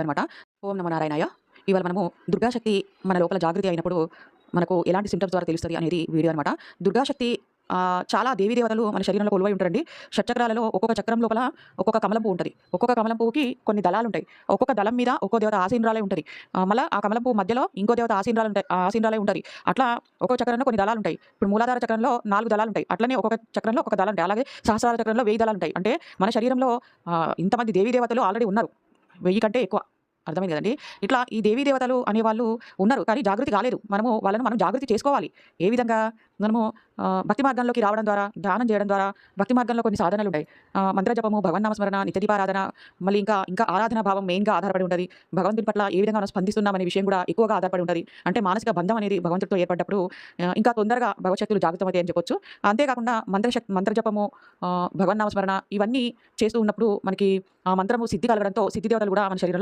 అనమాట. ఓం నమ నారాయణయ్య ఇవాళ మనము దుర్గాశక్తి మన లోపల జాగృతి అయినప్పుడు మనకు ఎలాంటి సిమ్టమ్స్ ద్వారా తెలుస్తుంది అనేది వీడియో అనమాట. దుర్గాశక్తి చాలా దేవీ దేవతలు మన శరీరంలో కొలువై ఉంటారండి. షట్చక్రాలలో ఒక్కొక్క చక్రం లోపల ఒక్కొక్క కమలం పువ్వు ఉంటుంది. ఒక్కొక్క కమలం పువ్వుకి కొన్ని దళాలు ఉంటాయి. ఒక్కొక్క దళం మీద ఒక్కో దేవత ఆసీనరాలే ఉంటుంది. మళ్ళీ ఆ కమలం పువ్వు మధ్యలో ఇంకో దేవత ఆసీనరాలు ఉంటాయి ఆసీనరాలే ఉంటుంది. అట్లా ఒక్కొక్క చక్రంలో కొన్ని దళాలు ఉంటాయి. ఇప్పుడు మూలాధార చక్రంలో నాలుగు దళాలు ఉంటాయి. అట్లనే ఒక్కొక్క చక్రంలో ఒక్కొక్క దళం ఉంటాయి. అలాగే సహస్రాల చక్రంలో వెయ్యి దళాలు ఉంటాయి. అంటే మన శరీరంలో ఇంతమంది దేవీ దేవతలు ఆల్రెడీ ఉన్నారు. వెయ్యి కంటే ఎక్కువ అర్థమైంది కదండి? ఇట్లా ఈ దేవీ దేవతలు అనేవాళ్ళు ఉన్నారు కానీ జాగృతి కాలేదు. మనము వాళ్ళను మనం జాగృతి చేసుకోవాలి. ఏ విధంగా? మనము భక్తి మార్గంలోకి రావడం ద్వారా ధ్యానం చేయడం ద్వారా భక్తి మార్గంలో కొన్ని సాధనలు ఉంటాయి. మంత్రజపము భగవన్నామస్మరణ నిత్యదీపారాధన మళ్ళీ ఇంకా ఇంకా ఆరాధన భావం మెయిన్గా ఆధారపడి ఉంటుంది. భగవంతుని పట్ల ఏ విధంగా మనం స్పందిస్తున్నామనే విషయం కూడా ఎక్కువగా ఆధారపడి ఉంటుంది. అంటే మానసిక బంధం అనేది భగవంతుడితో ఏర్పడ్డప్పుడు ఇంకా తొందరగా భగవశక్తులు జాగృతమవుతాయి అవుతాయని చెప్పొచ్చు. అంతేకాకుండా మంత్రశక్ మంత్రజపము భగవన్నామస్మరణ ఇవన్నీ చేస్తూ ఉన్నప్పుడు మనకి ఆ మంత్రము సిద్ధి కలగడంతో సిద్ధి దేవతలు కూడా మన శరీరంలో